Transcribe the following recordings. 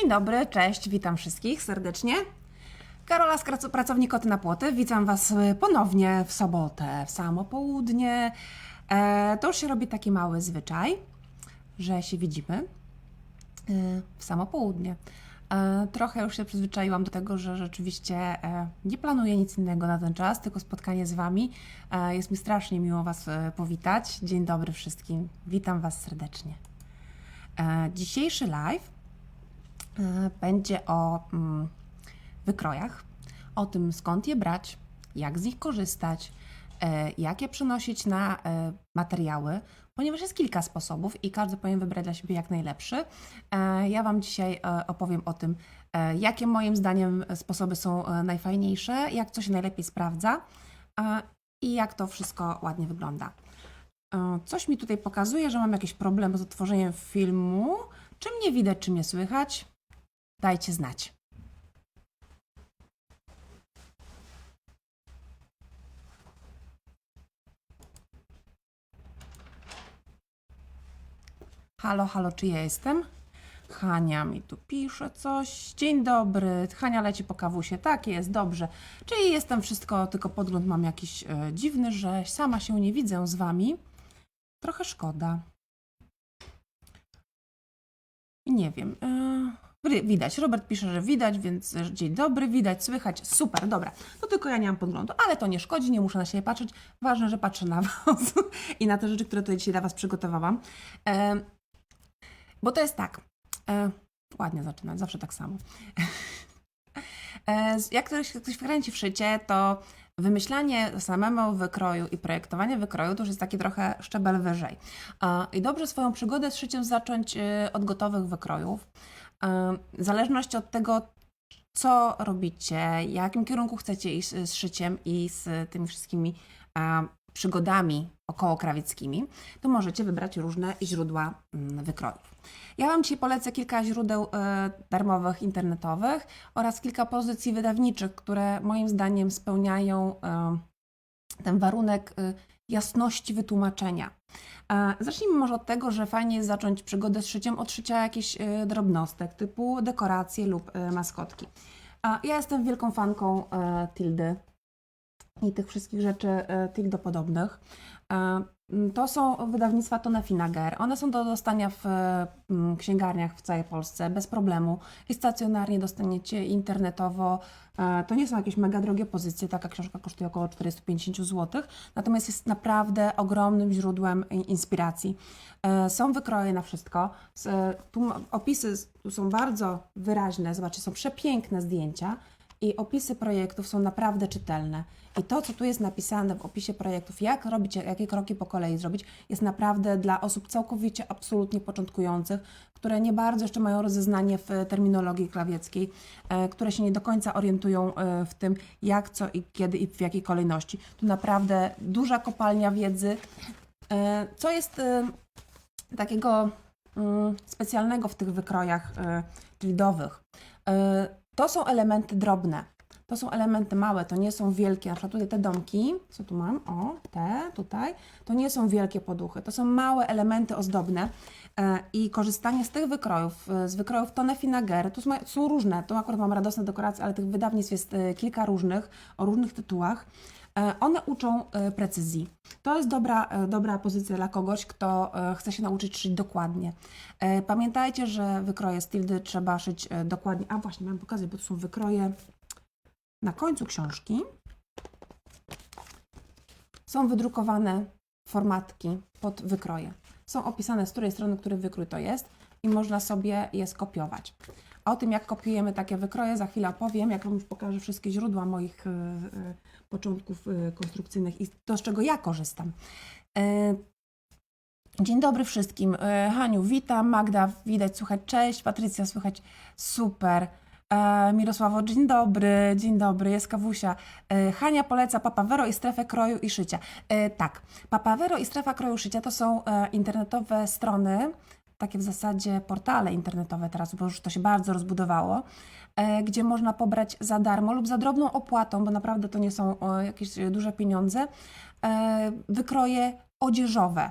Dzień dobry, cześć, witam wszystkich serdecznie. Karola z Pracowni Koty na Płoty. Witam Was y, ponownie w sobotę, w samo południe. E, to już się robi taki mały zwyczaj, że się widzimy y, w samo południe. E, Trochę już się przyzwyczaiłam do tego, że rzeczywiście e, nie planuję nic innego na ten czas, tylko spotkanie z Wami. E, Jest mi strasznie miło Was e, powitać. Dzień dobry wszystkim. Witam Was serdecznie. E, Dzisiejszy live będzie o mm, wykrojach, o tym skąd je brać, jak z nich korzystać, e, jak je przenosić na e, materiały, ponieważ jest kilka sposobów i każdy powinien wybrać dla siebie jak najlepszy. E, Ja Wam dzisiaj e, opowiem o tym, e, jakie moim zdaniem sposoby są najfajniejsze, jak co się najlepiej sprawdza i jak to wszystko ładnie wygląda. Coś mi tutaj pokazuje, że mam jakieś problemy z otworzeniem filmu. Czy mnie widać, czy mnie słychać? Dajcie znać. Halo, halo, czy ja jestem? Hania mi tu pisze coś. Dzień dobry. Hania leci po kawusie. Tak jest, dobrze. Czyli jestem wszystko, tylko podgląd mam jakiś e, dziwny, że sama się nie widzę z wami. Trochę szkoda. Nie wiem. Yy, widać. Robert pisze, że widać, więc dzień dobry, widać, słychać. Super, dobra. No tylko ja nie mam podglądu, ale to nie szkodzi, nie muszę na siebie patrzeć. Ważne, że patrzę na Was i na te rzeczy, które tutaj dzisiaj dla Was przygotowałam. E, bo to jest tak. E, ładnie zaczynać, zawsze tak samo. E, jak ktoś, ktoś wkręci w szycie, to wymyślanie samemu wykroju i projektowanie wykroju to już jest taki trochę szczebel wyżej. E, I dobrze swoją przygodę z szyciem zacząć e, od gotowych wykrojów. E, W zależności od tego, co robicie, jakim kierunku chcecie iść z z szyciem i z tymi wszystkimi e, przygodami około krawieckimi, to możecie wybrać różne źródła mm, wykrojów. Ja Wam dzisiaj polecę kilka źródeł e, darmowych, internetowych oraz kilka pozycji wydawniczych, które moim zdaniem spełniają e, ten warunek e, jasności wytłumaczenia. E, Zacznijmy może od tego, że fajnie jest zacząć przygodę z szyciem od szycia jakichś e, drobnostek typu dekoracje lub e, maskotki. Ja jestem wielką fanką Tildy i tych wszystkich rzeczy e, Tildopodobnych. E, To są wydawnictwa Tone Finager. One są do dostania w księgarniach w całej Polsce bez problemu. I stacjonarnie dostaniecie internetowo. E, To nie są jakieś mega drogie pozycje. Taka książka kosztuje około 450 zł. Natomiast jest naprawdę ogromnym źródłem inspiracji. E, Są wykroje na wszystko. Tu opisy tu są bardzo wyraźne. Zobaczcie, są przepiękne zdjęcia i opisy projektów są naprawdę czytelne. I to, co tu jest napisane w opisie projektów, jak robić, jakie kroki po kolei zrobić, jest naprawdę dla osób całkowicie, absolutnie początkujących, które nie bardzo jeszcze mają rozeznanie w terminologii klawieckiej, e, które się nie do końca orientują e, w tym, jak, co i kiedy i w jakiej kolejności. Tu naprawdę duża kopalnia wiedzy. E, Co jest e, takiego mm, specjalnego w tych wykrojach tildowych. Y, to są elementy drobne. To są elementy małe, to nie są wielkie. Na przykład tutaj te domki, co tu mam? O, te tutaj. To nie są wielkie poduchy. To są małe elementy ozdobne. E, I korzystanie z tych wykrojów, e, z wykrojów Tone Finager, to są, są różne. Tu akurat mam radosne dekoracje, ale tych wydawnictw jest e, kilka różnych, o różnych tytułach. E, One uczą e, precyzji. To jest dobra, e, dobra pozycja dla kogoś, kto chce się nauczyć szyć dokładnie. Pamiętajcie, że wykroje z tildy trzeba szyć dokładnie. A właśnie, miałam pokazać, bo to są wykroje na końcu książki. Są wydrukowane formatki pod wykroje. Są opisane, z której strony który wykrój to jest i można sobie je skopiować. A o tym, jak kopiujemy takie wykroje, za chwilę opowiem, jak Wam już pokażę wszystkie źródła moich początków e, konstrukcyjnych i to, z czego ja korzystam. E, Dzień dobry wszystkim. E, Haniu, witam. Magda, widać, słychać. Cześć. Patrycja, słychać. Super. Mirosławo, dzień dobry, dzień dobry, jest kawusia. Hania poleca Papawero i strefę kroju i szycia. Tak, Papawero i strefa kroju i szycia to są internetowe strony, takie w zasadzie portale internetowe teraz, bo już to się bardzo rozbudowało, e, gdzie można pobrać za darmo lub za drobną opłatą, bo naprawdę to nie są jakieś duże pieniądze, e, wykroje odzieżowe.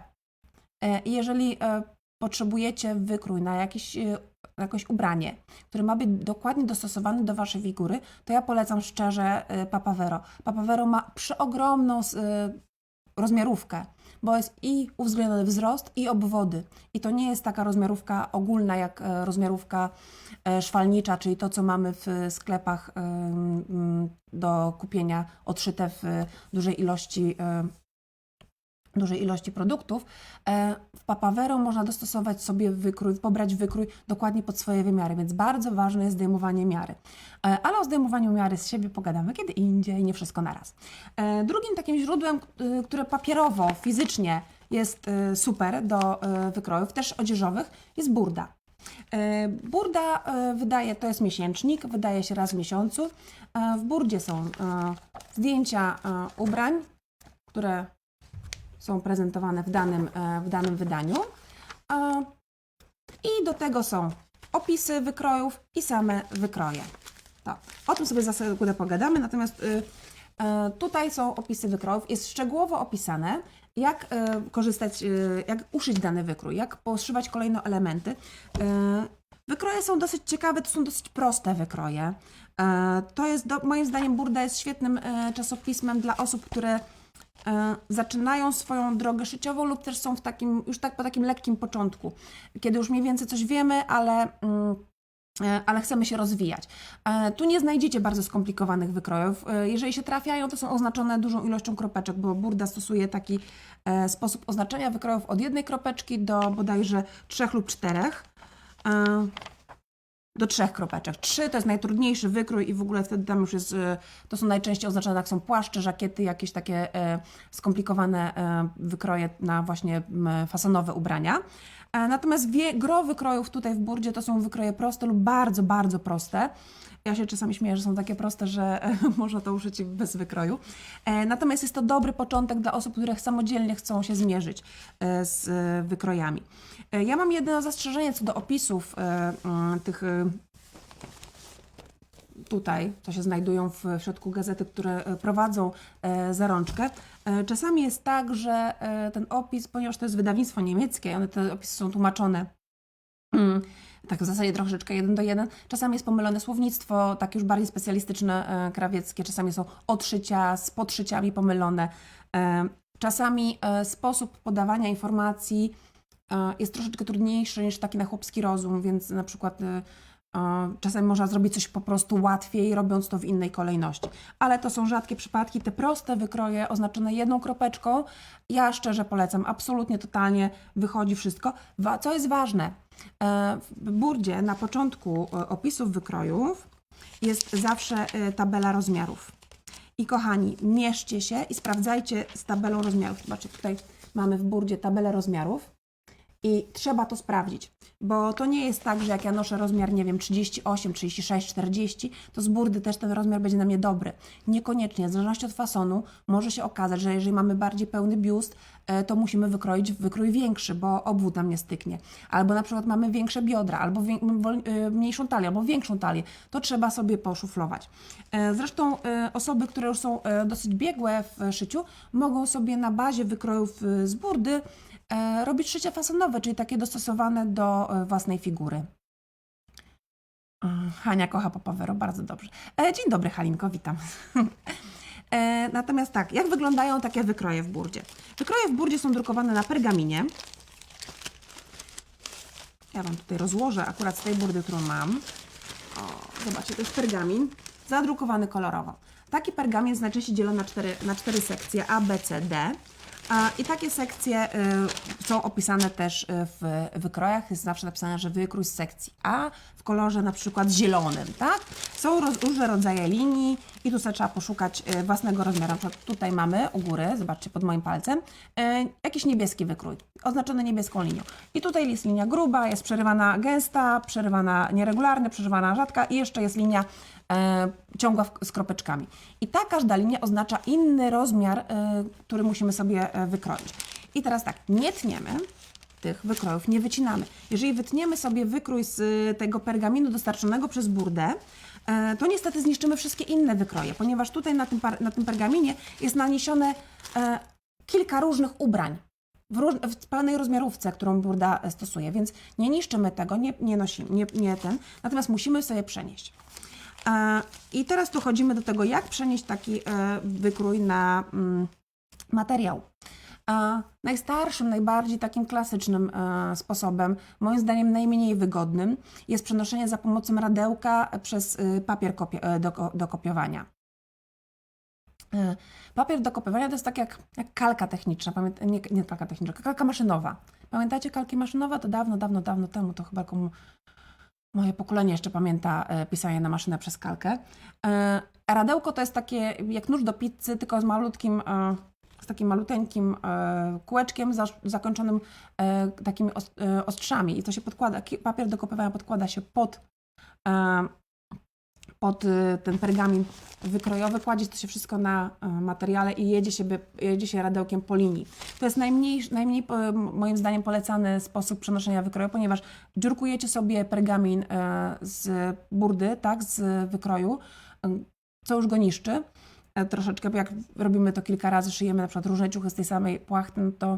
E, Jeżeli potrzebujecie wykrój na jakiś jakieś ubranie, które ma być dokładnie dostosowane do Waszej figury, to ja polecam szczerze Papavero. Papavero ma przeogromną rozmiarówkę, bo jest i uwzględniony wzrost, i obwody. I to nie jest taka rozmiarówka ogólna, jak e, rozmiarówka e, szwalnicza, czyli to, co mamy w sklepach do kupienia odszyte w dużej ilości e, dużej ilości produktów. W Papavero można dostosować sobie wykrój, pobrać wykrój dokładnie pod swoje wymiary, więc bardzo ważne jest zdejmowanie miary. Ale o zdejmowaniu miary z siebie pogadamy kiedy indziej, nie wszystko naraz. Drugim takim źródłem, które papierowo, fizycznie jest y, super do y, wykrojów, też odzieżowych, jest burda. E, Burda e, wydaje, to jest miesięcznik, wydaje się raz w miesiącu. E, W burdzie są e, zdjęcia e, ubrań, które są prezentowane w danym, e, w danym wydaniu. E, I do tego są opisy wykrojów i same wykroje. To, o tym sobie za sekundę pogadamy, natomiast y, e, tutaj są opisy wykrojów. Jest szczegółowo opisane, jak e, korzystać, e, jak uszyć dany wykrój, jak poszywać kolejne elementy. E, Wykroje są dosyć ciekawe, to są dosyć proste wykroje. To jest, do, moim zdaniem, Burda jest świetnym czasopismem dla osób, które zaczynają swoją drogę szyciową lub też są w takim, już tak po takim lekkim początku, kiedy już mniej więcej coś wiemy, ale, mm, ale chcemy się rozwijać. E, Tu nie znajdziecie bardzo skomplikowanych wykrojów. E, Jeżeli się trafiają, to są oznaczone dużą ilością kropeczek, bo Burda stosuje taki e, sposób oznaczenia wykrojów od jednej kropeczki do bodajże trzech lub czterech. Do trzech kropeczek. Trzy to jest najtrudniejszy wykrój i w ogóle wtedy tam już jest, e, to są najczęściej oznaczone, jak są płaszcze, żakiety, jakieś takie e, skomplikowane e, wykroje na właśnie fasonowe ubrania. Natomiast wie, gro wykrojów tutaj w burdzie to są wykroje proste lub bardzo, bardzo proste. Ja się czasami śmieję, że są takie proste, że można to uszyć bez wykroju. E, Natomiast jest to dobry początek dla osób, które samodzielnie chcą się zmierzyć e, z e, wykrojami. Ja mam jedno zastrzeżenie co do opisów mm, tych tutaj, co się znajdują w środku gazety, które prowadzą zarączkę. Czasami jest tak, że ten opis, ponieważ to jest wydawnictwo niemieckie, one te opisy są tłumaczone mm, tak w zasadzie troszeczkę jeden do jeden. Czasami jest pomylone słownictwo, takie już bardziej specjalistyczne, e, krawieckie, czasami są odszycia z podszyciami pomylone. E, Czasami e, sposób podawania informacji jest troszeczkę trudniejszy niż taki na chłopski rozum, więc na przykład czasami można zrobić coś po prostu łatwiej, robiąc to w innej kolejności. Ale to są rzadkie przypadki. Te proste wykroje oznaczone jedną kropeczką, ja szczerze polecam, absolutnie, totalnie wychodzi wszystko. Co jest ważne, w burdzie na początku e, opisów wykrojów jest zawsze e, tabela rozmiarów. I kochani, mieszcie się i sprawdzajcie z tabelą rozmiarów. Zobaczcie, tutaj mamy w burdzie tabelę rozmiarów i trzeba to sprawdzić, bo to nie jest tak, że jak ja noszę rozmiar, nie wiem, 38, 36, 40, to z burdy też ten rozmiar będzie na mnie dobry. Niekoniecznie, w zależności od fasonu może się okazać, że jeżeli mamy bardziej pełny biust, e, to musimy wykroić wykrój większy, bo obwód nam nie styknie. Albo na przykład mamy większe biodra, albo e, mniejszą talię, albo większą talię. To trzeba sobie poszuflować. E, Zresztą osoby, które już są dosyć biegłe w szyciu, mogą sobie na bazie wykrojów z burdy robić szycie fasonowe, czyli takie dostosowane do e, własnej figury. Mm, Hania kocha Popowero, bardzo dobrze. E, Dzień dobry Halinko, witam. E, Natomiast tak, jak wyglądają takie wykroje w burdzie? Wykroje w burdzie są drukowane na pergaminie. Ja Wam tutaj rozłożę akurat z tej burdy, którą mam. O, zobaczcie, to jest pergamin zadrukowany kolorowo. Taki pergamin jest najczęściej dzielony na cztery, na cztery sekcje A, B, C, D. I takie sekcje y, są opisane też y, w wykrojach. Jest zawsze napisane, że wykrój z sekcji A w kolorze na przykład zielonym, tak? Są roz, różne rodzaje linii i tu sobie trzeba poszukać y, własnego rozmiaru. Na przykład tutaj mamy u góry, zobaczcie pod moim palcem, jakiś niebieski wykrój, oznaczony niebieską linią. I tutaj jest linia gruba, jest przerywana gęsta, przerywana nieregularna, przerywana rzadka i jeszcze jest linia ciągła w, z kropeczkami. I ta każda linia oznacza inny rozmiar, e, który musimy sobie e, wykroić. I teraz tak, nie tniemy tych wykrojów, nie wycinamy. Jeżeli wytniemy sobie wykrój z e, tego pergaminu dostarczonego przez burdę, e, to niestety zniszczymy wszystkie inne wykroje, ponieważ tutaj na tym, na tym pergaminie jest naniesione e, kilka różnych ubrań. w, róż, w pełnej rozmiarówce, którą burda e, stosuje, więc nie niszczymy tego, nie, nie nosimy, nie, nie ten, natomiast musimy sobie przenieść. E, I teraz tu chodzimy do tego, jak przenieść taki e, wykrój na mm, materiał. E, najstarszym, najbardziej takim klasycznym sposobem, moim zdaniem najmniej wygodnym, jest przenoszenie za pomocą radełka przez papier do, ko- do kopiowania. Papier do kopiowania to jest tak jak, jak kalka techniczna, pamięta, nie, nie kalka techniczna, kalka maszynowa. Pamiętacie kalki maszynowe? To dawno, dawno, dawno temu, to chyba komu, moje pokolenie jeszcze pamięta e, pisanie na maszynę przez kalkę. E, radełko to jest takie jak nóż do pizzy, tylko z malutkim, e, z takim maluteńkim kółeczkiem za, zakończonym takimi os, ostrzami i to się podkłada, papier do kopiowania podkłada się pod pod e, ten pergamin wykrojowy, kładzie to się wszystko na e, materiale i jedzie się, jedzie się radełkiem po linii. To jest najmniej, najmniej moim zdaniem polecany sposób przenoszenia wykroju, ponieważ dziurkujecie sobie pergamin e, z burdy, tak, z wykroju, co już go niszczy e, troszeczkę, jak robimy to kilka razy, szyjemy na przykład różne ciuchy z tej samej płachty, no to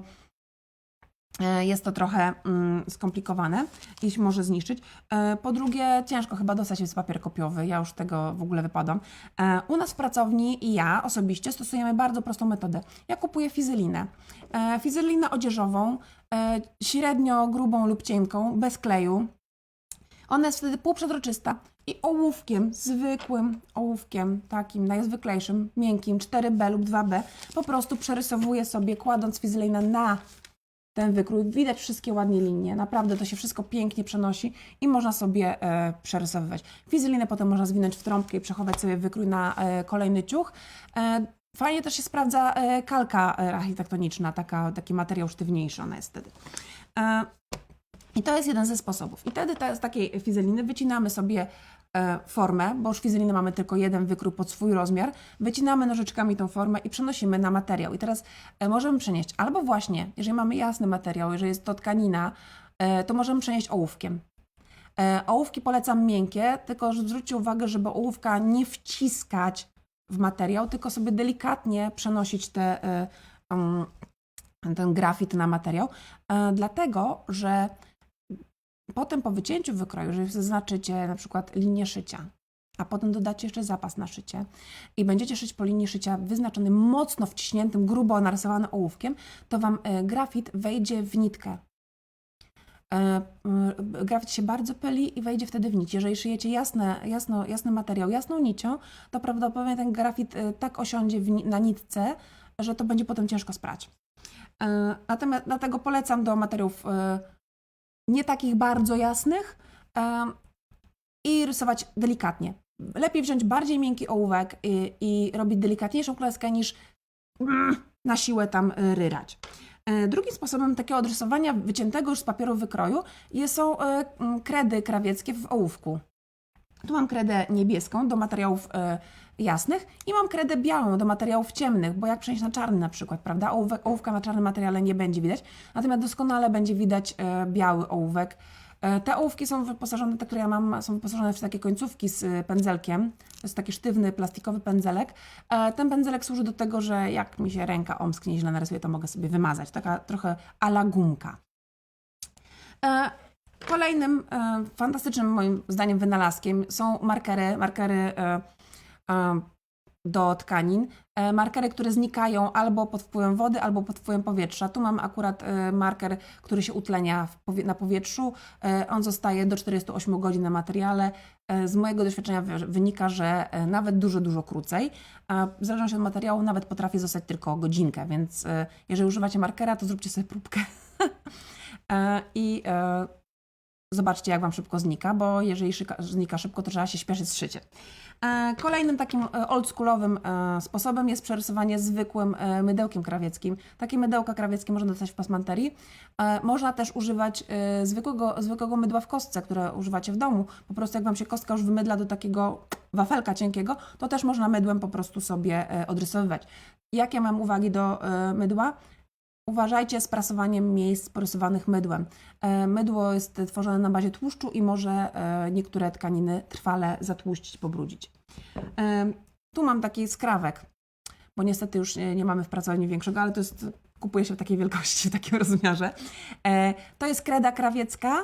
jest to trochę mm, skomplikowane i się może zniszczyć. E, Po drugie, ciężko chyba dostać jest papier kopiowy, ja już tego w ogóle wypadam. E, U nas w pracowni i ja osobiście stosujemy bardzo prostą metodę. Ja kupuję fizylinę. E, Fizylinę odzieżową, e, średnio grubą lub cienką, bez kleju. Ona jest wtedy półprzezroczysta i ołówkiem, zwykłym ołówkiem, takim najzwyklejszym, miękkim, 4B lub 2B, po prostu przerysowuję sobie, kładąc fizylinę na ten wykrój. Widać wszystkie ładnie linie. Naprawdę to się wszystko pięknie przenosi i można sobie e, przerysowywać. Fizylinę potem można zwinąć w trąbkę i przechować sobie wykrój na e, kolejny ciuch. E, fajnie też się sprawdza e, kalka e, architektoniczna, taka, taki materiał sztywniejszy ona jest wtedy. I to jest jeden ze sposobów. I wtedy z takiej fizeliny wycinamy sobie e, formę, bo już fizeliny mamy tylko jeden wykrój pod swój rozmiar. Wycinamy nożyczkami tą formę i przenosimy na materiał. I teraz e, możemy przenieść albo właśnie, jeżeli mamy jasny materiał, jeżeli jest to tkanina, e, to możemy przenieść ołówkiem. Ołówki polecam miękkie, tylko zwróćcie uwagę, żeby ołówka nie wciskać w materiał, tylko sobie delikatnie przenosić te, um, ten grafit na materiał, dlatego że potem po wycięciu wykroju, jeżeli zaznaczycie na przykład linię szycia, a potem dodacie jeszcze zapas na szycie i będziecie szyć po linii szycia wyznaczonym, mocno wciśniętym, grubo narysowanym ołówkiem, to Wam e, grafit wejdzie w nitkę. E, e, Grafit się bardzo pyli i wejdzie wtedy w nić. Jeżeli szyjecie jasne, jasno, jasny materiał jasną nicią, to prawdopodobnie ten grafit tak osiądzie na nitce, że to będzie potem ciężko sprać. Natomiast dlatego polecam do materiałów nie takich bardzo jasnych i rysować delikatnie. Lepiej wziąć bardziej miękki ołówek i, i robić delikatniejszą kreskę niż mm, na siłę tam y, ryrać. E, Drugim sposobem takiego odrysowania wyciętego już z papieru wykroju są e, kredy krawieckie w ołówku. Tu mam kredę niebieską do materiałów e, jasnych i mam kredę białą do materiałów ciemnych, bo jak przenieść na czarny na przykład, prawda? Ołówek, ołówka na czarnym materiale nie będzie widać, natomiast doskonale będzie widać e, biały ołówek. E, te ołówki są wyposażone, te, które ja mam, są wyposażone w takie końcówki z e, pędzelkiem. To jest taki sztywny, plastikowy pędzelek. Ten pędzelek służy do tego, że jak mi się ręka omsknie, źle narysuję, to mogę sobie wymazać. Taka trochę ala gumka. Kolejnym fantastycznym moim zdaniem wynalazkiem są markery, markery do tkanin. E, markery, które znikają albo pod wpływem wody, albo pod wpływem powietrza. Tu mam akurat e, marker, który się utlenia na powietrzu. E, on zostaje do 48 godzin na materiale. E, z mojego doświadczenia wy- wynika, że e, nawet dużo, dużo krócej. A w zależności od materiału nawet potrafi zostać tylko godzinkę, więc e, jeżeli używacie markera, to zróbcie sobie próbkę. E, I e, zobaczcie, jak Wam szybko znika, bo jeżeli szyka, znika szybko, to trzeba się śpieszyć z szyciem. E, Kolejnym takim e, oldschoolowym e, sposobem jest przerysowanie zwykłym mydełkiem krawieckim. Takie mydełka krawieckie można dostać w pasmanterii. Można też używać zwykłego, zwykłego mydła w kostce, które używacie w domu. Po prostu jak Wam się kostka już wymydla do takiego wafelka cienkiego, to też można mydłem po prostu sobie odrysowywać. Jakie mam uwagi do mydła? Uważajcie z prasowaniem miejsc porysowanych mydłem. E, Mydło jest tworzone na bazie tłuszczu i może e, niektóre tkaniny trwale zatłuścić, pobrudzić. E, Tu mam taki skrawek, bo niestety już nie mamy w pracowni większego, ale to jest kupuje się w takiej wielkości, w takim rozmiarze. To jest kreda krawiecka.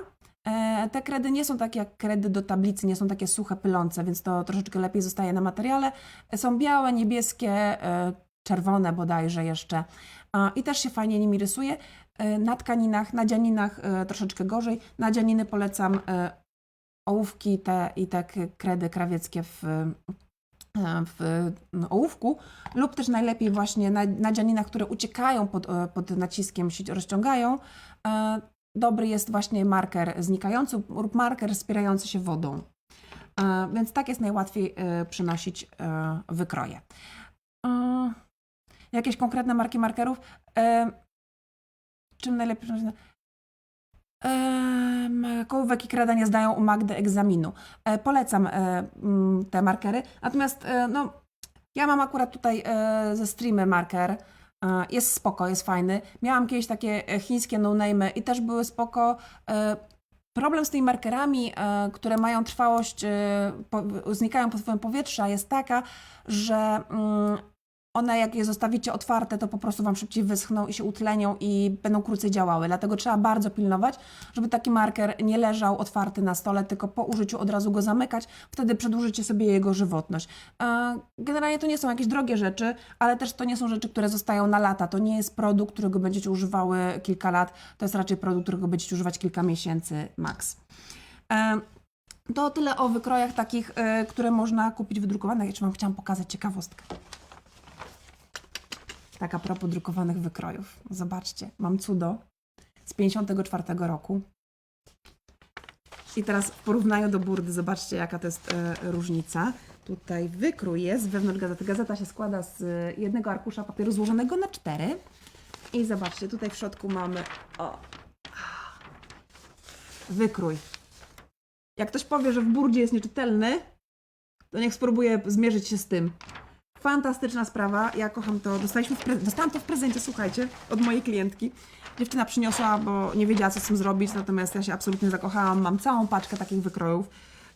Te kredy nie są takie jak kredy do tablicy, nie są takie suche, pylące, więc to troszeczkę lepiej zostaje na materiale. Są białe, niebieskie, czerwone bodajże jeszcze. I też się fajnie nimi rysuje. E, Na tkaninach, na dzianinach e, troszeczkę gorzej. Na dzianiny polecam e, ołówki te i te kredy krawieckie w, w ołówku lub też najlepiej właśnie na, na dzianinach, które uciekają pod, pod naciskiem, się rozciągają. Dobry jest właśnie marker znikający lub marker wspierający się wodą. Więc tak jest najłatwiej przynosić wykroje. E, Jakieś konkretne marki markerów? E, Czym najlepiej? Em, Kołówek i kreda nie zdają u Magdy egzaminu. E, polecam e, mm, te markery. Natomiast e, no, ja mam akurat tutaj e, ze streamy marker. E, jest spoko, jest fajny. Miałam kiedyś takie e, chińskie no-name'y i też były spoko. E, problem z tymi markerami, e, które mają trwałość, e, znikają pod wpływem powietrza, jest taka, że mm, one jak je zostawicie otwarte, to po prostu Wam szybciej wyschną i się utlenią i będą krócej działały. Dlatego trzeba bardzo pilnować, żeby taki marker nie leżał otwarty na stole, tylko po użyciu od razu go zamykać. Wtedy przedłużycie sobie jego żywotność. E, Generalnie to nie są jakieś drogie rzeczy, ale też to nie są rzeczy, które zostają na lata. To nie jest produkt, którego będziecie używały kilka lat. To jest raczej produkt, którego będziecie używać kilka miesięcy max. E, To tyle o wykrojach takich, e, które można kupić wydrukowane. Jeszcze Wam chciałam pokazać ciekawostkę. Tak a propos drukowanych wykrojów. Zobaczcie, mam cudo z 54 roku. I teraz w porównaniu do burdy, zobaczcie jaka to jest e, różnica. Tutaj wykrój jest wewnątrz gazety. Gazeta się składa z e, jednego arkusza papieru złożonego na cztery. I zobaczcie, tutaj w środku mamy o, wykrój. Jak ktoś powie, że w burdzie jest nieczytelny, to niech spróbuje zmierzyć się z tym. Fantastyczna sprawa. Ja kocham to. Dostaliśmy w Dostałam to w prezencie, słuchajcie, od mojej klientki. Dziewczyna przyniosła, bo nie wiedziała, co z tym zrobić, natomiast ja się absolutnie zakochałam. Mam całą paczkę takich wykrojów.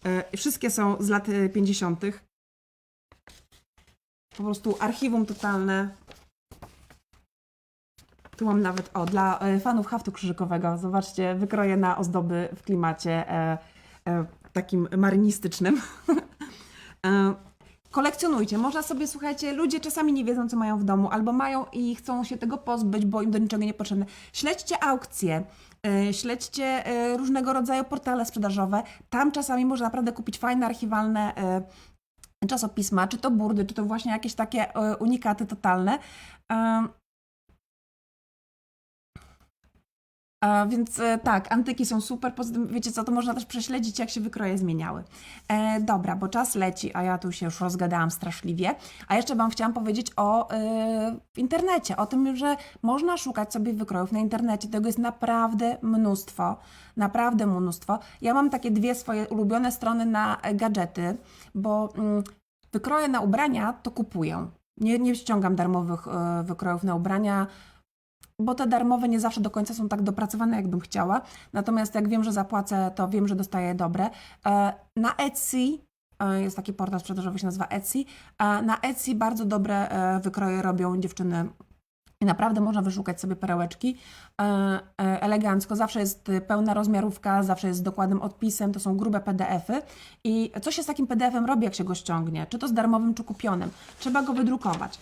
E, Wszystkie są z lat e, 50. Po prostu archiwum totalne. Tu mam nawet, o, dla e, fanów haftu krzyżykowego. Zobaczcie, wykroje na ozdoby w klimacie e, e, takim marynistycznym. e, kolekcjonujcie. Można sobie, słuchajcie, ludzie czasami nie wiedzą, co mają w domu, albo mają i chcą się tego pozbyć, bo im do niczego niepotrzebne. Śledźcie aukcje, y, śledźcie y, różnego rodzaju portale sprzedażowe. Tam czasami można naprawdę kupić fajne, archiwalne y, czasopisma, czy to burdy, czy to właśnie jakieś takie unikaty totalne. Więc e, tak, antyki są super. Poza tym, wiecie co, to można też prześledzić, jak się wykroje zmieniały. E, dobra, bo czas leci, a ja tu się już rozgadałam straszliwie. A jeszcze Wam chciałam powiedzieć o e, w internecie, o tym, że można szukać sobie wykrojów na internecie. Tego jest naprawdę mnóstwo, naprawdę mnóstwo. Ja mam takie dwie swoje ulubione strony na gadżety, bo mm, wykroje na ubrania to kupuję. Nie, nie ściągam darmowych e, wykrojów na ubrania bo te darmowe nie zawsze do końca są tak dopracowane, jakbym chciała. Natomiast jak wiem, że zapłacę, to wiem, że dostaję dobre. E, Na Etsy e, jest taki portal sprzedażowy, się nazywa Etsy. Na Etsy bardzo dobre e, wykroje robią dziewczyny. I naprawdę można wyszukać sobie perełeczki elegancko. Zawsze jest pełna rozmiarówka, zawsze jest z dokładnym odpisem, to są grube PDFy. I co się z takim PDF-em robi, jak się go ściągnie? Czy to z darmowym, czy kupionym? Trzeba go wydrukować.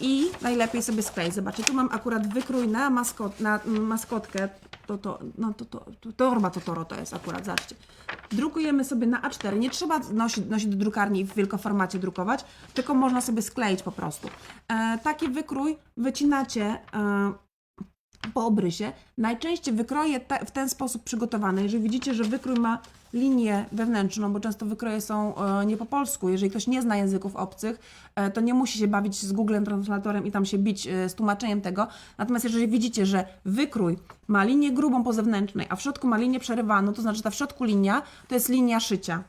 I najlepiej sobie skleić. Zobaczcie, tu mam akurat wykrój na, maskot, na maskotkę. To, to, no, to, to, to, torba Totoro to jest akurat, zobaczcie. Drukujemy sobie na A4. Nie trzeba nosić, nosić do drukarni w wielkoformacie drukować, tylko można sobie skleić po prostu. E, taki wykrój wycinacie e, po obrysie. Najczęściej wykroje te, w ten sposób przygotowane. Jeżeli widzicie, że wykrój ma linię wewnętrzną, bo często wykroje są e, nie po polsku, jeżeli ktoś nie zna języków obcych, e, to nie musi się bawić z Googlem Translatorem i tam się bić e, z tłumaczeniem tego. Natomiast jeżeli widzicie, że wykrój ma linię grubą po zewnętrznej, a w środku ma linię przerywaną, to znaczy ta w środku linia to jest linia szycia.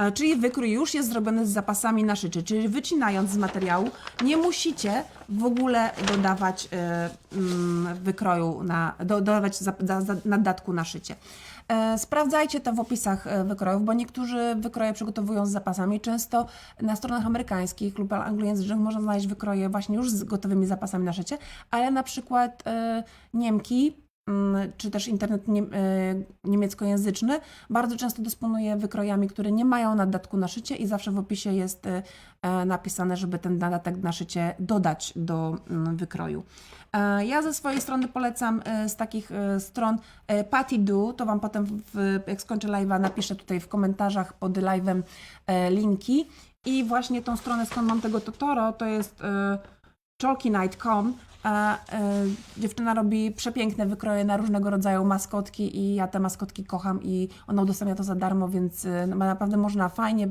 E, Czyli wykrój już jest zrobiony z zapasami na szycie, czyli wycinając z materiału nie musicie w ogóle dodawać e, mm, wykroju, na, do, dodawać naddatku na szycie. E, Sprawdzajcie to w opisach wykrojów, bo niektórzy wykroje przygotowują z zapasami. Często na stronach amerykańskich lub anglojęzycznych można znaleźć wykroje właśnie już z gotowymi zapasami na szycie, ale na przykład Niemki czy też internet e, niemieckojęzyczny bardzo często dysponuje wykrojami, które nie mają nadatku na szycie i zawsze w opisie jest e, napisane, żeby ten nadatek na szycie dodać do mm, wykroju. E, Ja ze swojej strony polecam z takich stron Patty Do, to Wam potem, w, jak skończę live'a, napiszę tutaj w komentarzach pod live'em linki. I właśnie tą stronę, skąd mam tego Totoro, to jest chalkynight.com. A, e, dziewczyna robi przepiękne wykroje na różnego rodzaju maskotki i ja te maskotki kocham i ona udostępnia to za darmo, więc e, no, naprawdę można fajnie,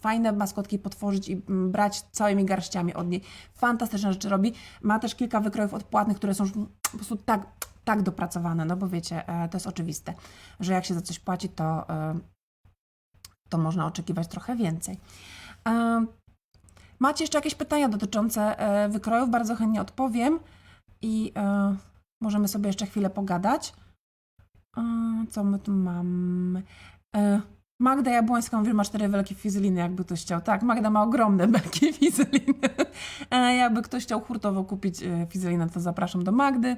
fajne maskotki potworzyć i brać całymi garściami od niej. Fantastyczne rzeczy robi. Ma też kilka wykrojów odpłatnych, które są już po prostu tak, tak dopracowane, no bo wiecie, e, to jest oczywiste, że jak się za coś płaci, to, e, to można oczekiwać trochę więcej. E, Macie jeszcze jakieś pytania dotyczące e, wykrojów? Bardzo chętnie odpowiem i e, możemy sobie jeszcze chwilę pogadać. E, co my tu mamy? Magda Jabłońska mówi, że ma cztery wielkie fizeliny, jakby ktoś chciał. Tak, Magda ma ogromne wielkie fizeliny. Jakby ktoś chciał hurtowo kupić fizelinę, to zapraszam do Magdy.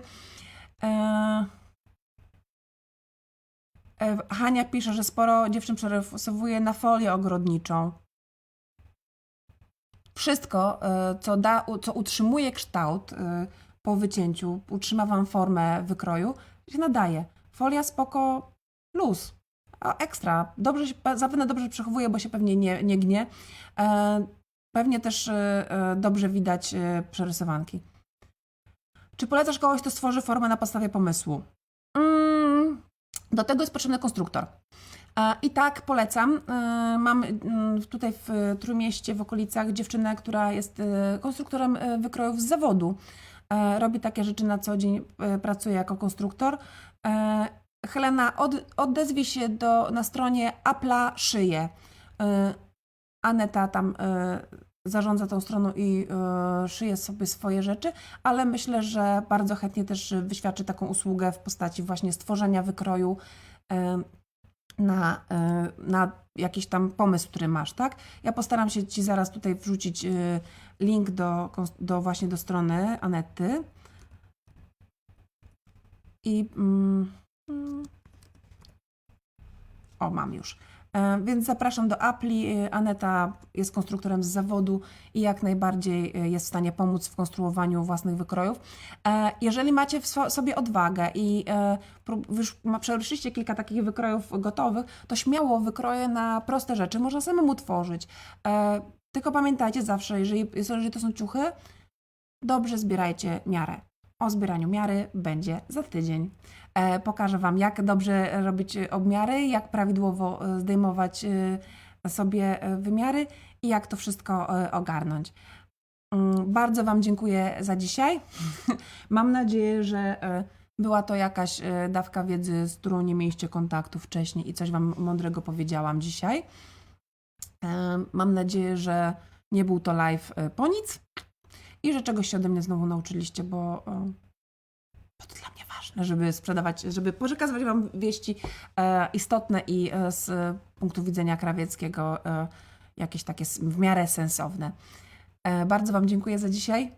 Hania pisze, że sporo dziewczyn przerysowuje na folię ogrodniczą wszystko, e, co, da, co utrzymuje kształt e, po wycięciu, utrzyma Wam formę wykroju, się nadaje. Folia spoko, luz, a ekstra. Dobrze się, pe- zapewne dobrze przechowuje, bo się pewnie nie, nie gnie. E, Pewnie też dobrze widać przerysowanki. Czy polecasz kogoś, kto stworzy formę na podstawie pomysłu? Mm, do tego jest potrzebny konstruktor. I tak polecam. E, Mam mm, tutaj w Trójmieście, w okolicach dziewczynę, która jest e, konstruktorem wykrojów z zawodu. E, Robi takie rzeczy na co dzień, e, pracuje jako konstruktor. E, Helena, od, odezwij się do, na stronie Apple'a Szyje. Aneta tam zarządza tą stroną i szyje sobie swoje rzeczy, ale myślę, że bardzo chętnie też wyświadczy taką usługę w postaci właśnie stworzenia wykroju na, e, na jakiś tam pomysł, który masz, tak? Ja postaram się Ci zaraz tutaj wrzucić e, link do, do właśnie do strony Anety. I mm, mm, o, mam już. E, Więc zapraszam do Appli. E, Aneta jest konstruktorem z zawodu i jak najbardziej e, jest w stanie pomóc w konstruowaniu własnych wykrojów. Jeżeli macie w sobie odwagę i już przeszliście kilka takich wykrojów gotowych, to śmiało wykroje na proste rzeczy można samemu tworzyć. Tylko pamiętajcie zawsze, jeżeli, jeżeli to są ciuchy, dobrze zbierajcie miarę. O zbieraniu miary będzie za tydzień. E, pokażę Wam, jak dobrze robić e, obmiary, jak prawidłowo e, zdejmować sobie wymiary i jak to wszystko ogarnąć. Mm, Bardzo Wam dziękuję za dzisiaj. Mam nadzieję, że była to jakaś dawka wiedzy, z którą nie mieliście kontaktu wcześniej i coś Wam mądrego powiedziałam dzisiaj. Mam nadzieję, że nie był to live po nic i że czegoś się ode mnie znowu nauczyliście, bo to dla mnie ważne, żeby sprzedawać, żeby przekazywać Wam wieści e, istotne i e, z punktu widzenia krawieckiego e, jakieś takie w miarę sensowne. Bardzo Wam dziękuję za dzisiaj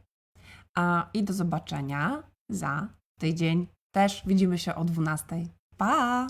i do zobaczenia za tydzień. Też widzimy się o 12. Pa!